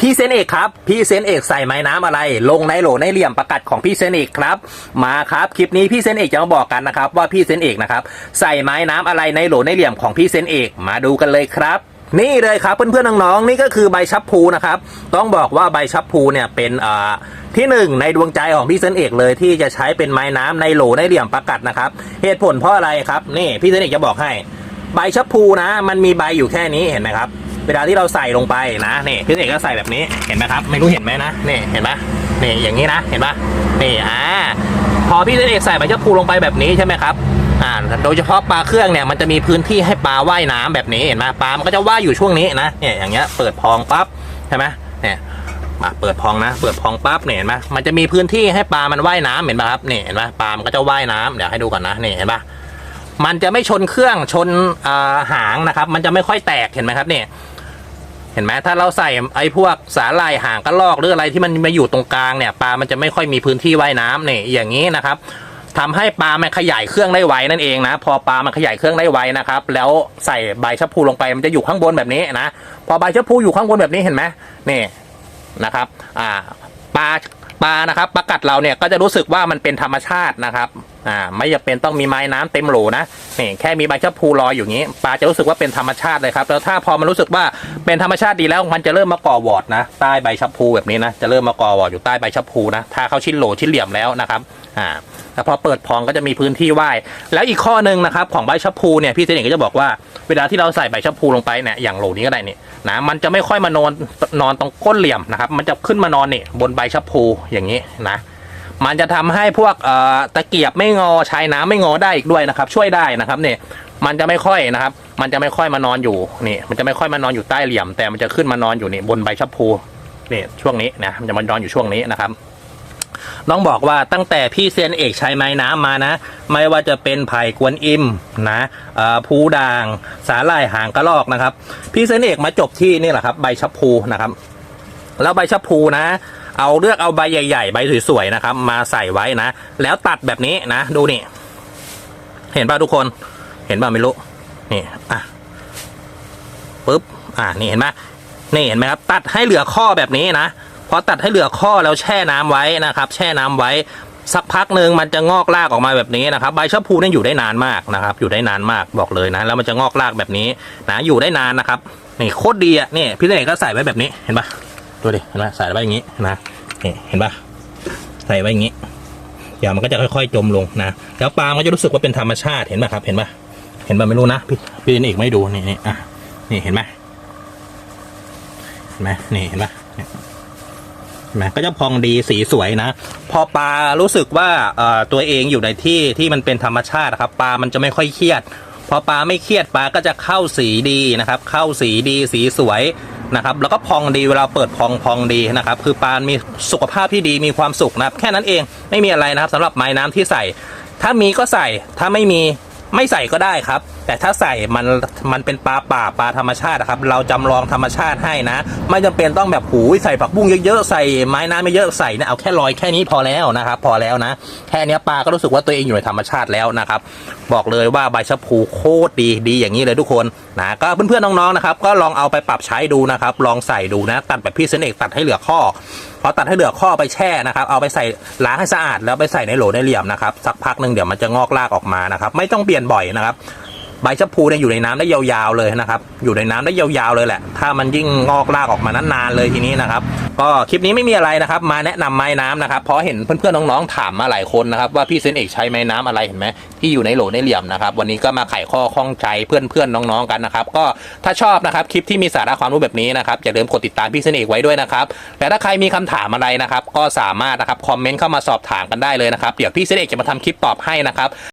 พี่เซนเอกครับ พี่เซนเอกใส่ไม้น้ำอะไร ลงในโหลในเหลี่ยมประกัดของพี่เซนเอกครับ มาครับคลิปนี้พี่เซนเอกจะมาบอกกันนะครับ ว่าพี่เซนเอกนะครับใส่ไม้น้ำอะไรในโหลในเหลี่ยมของพี่เซนเอกมาดูกันเลยครับนี่เลยครับเพื่อนๆน้องๆนี่ก็คือใบชับพูนะครับ ต้องบอกว่าใบชับพูเนี่ยเป็นอ่าที่หนึ่งในดวงใจของพี่เซนเอกเลยที่จะใช้เป็นไม้น้ำในโหลในเหลี่ยมประกัดนะครับ เหตุผลเพราะอะไรครับนี่พี่เซนเอกจะบอกให้ ใบชับพูนะ มันมีใบอยู่แค่นี้เห็นไหมครับ เวลาที่เราใส่ลงไปนะนี่พี่เอกก็ใส่แบบนี้เห็นไหมครับ ไม่รู้เห็นไหมนะนี่เห็นไหมนี่อย่างนี้นะ เห็นปะนี่อ่าพอพี่เอกใส่ใบชับพลูลงไปแบบนี้ใช่ไหมครับอ่าโดยเฉพาะปลาเครื่องเนี่ยมันจะมีพื้นที่ให้ปลาว่ายน้ำแบบนี้เห็นไหมปลามันก็จะว่ายอยู่ช่วงนี้นะเนี่ยอย่างเงี้ยเปิดพองปั๊บใช่ไหมเนี่ยมาเปิดพองนะ เปิดพองปั๊บเนี่ยเห็นไหมมันจะมีพื้นที่ให้ปลามันว่ายน้ำเห็นปะครับเนี่ยเห็นปะปลามันก็จะว่ายน้ำเดี๋ยวให้ดูก่อนนะนี่เห็นปะมันจะไม่ชนเครื่องชนอ่าหางนะครับ มันจะไม่ค่อยแตกเห็นไหมครับเนี่ย เห็นไหมถ้าเราใส่ไอ้พวกสาหร่ายหางกระลอกหรืออะไรที่มันมาอยู่ตรงกลางเนี่ยปลามันจะไม่ค่อยมีพื้นที่ว่ายน้ำเนี่ยอย่างนี้นะครับทำให้ปลามันขยายเครื่องได้ไวนั่นเองนะ พอปลามันขยายเครื่องได้ไวนะครับ แล้วใส่ใบชะพูลงไปมันจะอยู่ข้างบนแบบนี้นะ พอใบชะพูอยู่ข้างบนแบบนี้เห็นไหมนี่นะครับ อ่าปลา ปลานะครับปลากัดเราเนี่ยก็จะรู้สึกว่ามันเป็นธรรมชาตินะครับอ่าไม่จำเป็นต้องมีไม้น้ำเต็มโหลนะนี่แค่มีใบชะพูลอยอยู่อย่างนี้ปลาจะรู้สึกว่าเป็นธรรมชาติเลยครับแล้วถ้าพอมันรู้สึกว่าเป็นธรรมชาติดีแล้วมันจะเริ่มมาก่อวอร์ดนะใต้ใบชะพูแบบนี้นะจะเริ่มมาก่อวอร์ดอยู่ใต้ใบชะพูนะถ้าเขาชิ้นโหลชิ้นเหลี่ยมแล้วนะครับอ่าแล้วพอเปิดพองก็จะมีพื้นที่ว่ายแล้วอีกข้อหนึ่งนะครับของใบชะพูเนี่ยพี่เจเน่งก็จะบอกว่าเวลาที่เราใส่ใบชะพูลงไปเนี่ยอย่างโหลนี้ก็ได้นี่ นะมันจะไม่ค่อยมานอนนอนตรงก้นเหลี่ยมนะครับ มันจะขึ้นมานอนนี่บนใบชะพูอย่างนี้นะ มันจะทำให้พวกตะเกียบไม่งอชายน้ำไม่งอได้อีกด้วยนะครับ ช่วยได้นะครับเนี่ยมันจะไม่ค่อยนะครับ มันจะไม่ค่อยมานอนอยู่นี่ มันจะไม่ค่อยมานอนอยู่ใต้เหลี่ยม แต่มันจะขึ้นมานอนอยู่นี่บนใบชะพูนี่ช่วงนี้นะมันจะมานอนอยู่ช่วงนี้นะครับ ต้องบอกว่าตั้งแต่พี่เซียนเอกใช้ไม้น้ำมานะ ไม่ว่าจะเป็นไผ่กวนอิมนะเอ่อภูด่าง สาหร่ายหางกระรอกนะครับ พี่เซียนเอกมาจบที่นี่แหละครับ ใบชะพูนะครับ แล้วใบชะพูนะ เอาเลือกเอาใบใหญ่ ๆ ใบสวยๆนะครับ มาใส่ไว้นะ แล้วตัดแบบนี้นะ ดูนี่ เห็นป่ะทุกคน เห็นป่ะไม่รู้นี่อะปุ๊บอะนี่เห็นไหมนี่เห็นไหมครับ ตัดให้เหลือข้อแบบนี้นะ พอตัดให้เหลือข้อแล้วแช่น้ำไว้นะครับ แช่น้ำไว้สักพักหนึ่งมันจะงอกรากออกมาแบบนี้นะครับใบชะพูนี่อยู่ได้นานมากนะครับ อยู่ได้นานมากบอกเลยนะแล้วมันจะงอกรากแบบนี้นะอยู่ได้นานนะครับนี่โคตรดีอะนี่พี่เอกก็ใส่ไว้แบบนี้เห็นปะดูดิเห็นไหมใส่ไว้อย่างนี้นะนี่เห็นปะใส่ไว้อย่างนี้เดี๋ยวมันก็จะค่อยๆจมลงนะแล้วปลามันก็จะรู้สึกว่าเป็นธรรมชาติเห็นปะครับ เห็นปะเห็นปะไม่รู้นะพี่พี่เอกไม่ดูนี่นี่อะนี่เห็นไหมเห็นไหมนี่เห็นปะ นี่ยเห็นไหมก็จะพองดีสีสวยนะ พอปลารู้สึกว่าตัวเองอยู่ในที่ที่มันเป็นธรรมชาติครับปลามันจะไม่ค่อยเครียด พอปลาไม่เครียดปลาก็จะเข้าสีดีนะครับ เข้าสีดีสีสวยนะครับ แล้วก็พองดีเวลาเปิดพองพองดีนะครับ คือปลามีสุขภาพที่ดีมีความสุขนะครับ แค่นั้นเองไม่มีอะไรนะครับสำหรับไม้น้ำที่ใส่ ถ้ามีก็ใส่ถ้าไม่มีไม่ใส่ก็ได้ครับ แต่ถ้าใส่มันมันเป็นปลาป่าปลาธรรมชาติครับ เราจำลองธรรมชาติให้นะ ไม่จำเป็นต้องแบบหูใส่ผักบุ้งเยอะๆใส่ไม้น้ำไม่เยอะใส่เนี่ยเอาแค่ลอยแค่นี้พอแล้วนะครับ พอแล้วนะ แค่นี้ปลาก็รู้สึกว่าตัวเองอยู่ในธรรมชาติแล้วนะครับ บอกเลยว่าใบชะพูโคตรดีดีอย่างนี้เลยทุกคนนะก็เพื่อนๆน้องๆนะครับ ก็ลองเอาไปปรับใช้ดูนะครับ ลองใส่ดูนะตัดแบบพี่เซนเอกตัดให้เหลือข้อพอตัดให้เหลือข้อไปแช่นะครับ เอาไปใส่ล้างให้สะอาดแล้วไปใส่ในโหลในเหลี่ยมนะครับ สักพักหนึ่งเดี๋ยวมันจะงอกรากออกมานะครับ ไม่ต้องเปลี่ยนบ่อยนะครับ ใบชะพูเนี่ยอยู่ในน้ำได้ยาวๆเลยนะครับ อยู่ในน้ำได้ยาวๆเลยแหละ ถ้ามันยิ่งงอกรากออกมานานๆเลยทีนี้นะครับ ก็คลิปนี้ไม่มีอะไรนะครับ มาแนะนำไม้น้ำนะครับเพราะเห็นเพื่อนๆน้องๆถามมาหลายคนนะครับว่าพี่เซนเอกใช้ไม้น้ำอะไรเห็นไหมที่อยู่ในโหลในเหลี่ยมนะครับ วันนี้ก็มาไขข้อข้องใจเพื่อนๆน้องๆกันนะครับ ก็ถ้าชอบนะครับคลิปที่มีสาระความรู้แบบนี้นะครับอย่าลืมกดติดตามพี่เซนเอกไว้ด้วยนะครับและถ้าใครมีคำถามอะไรนะครับ ก็สามารถนะครับคอมเมนต์เข้ามาสอบถามกันได้เลยนะครับเดี๋ยวพี่เซนเอกจะมาทำคลิปตอบให้นะครับ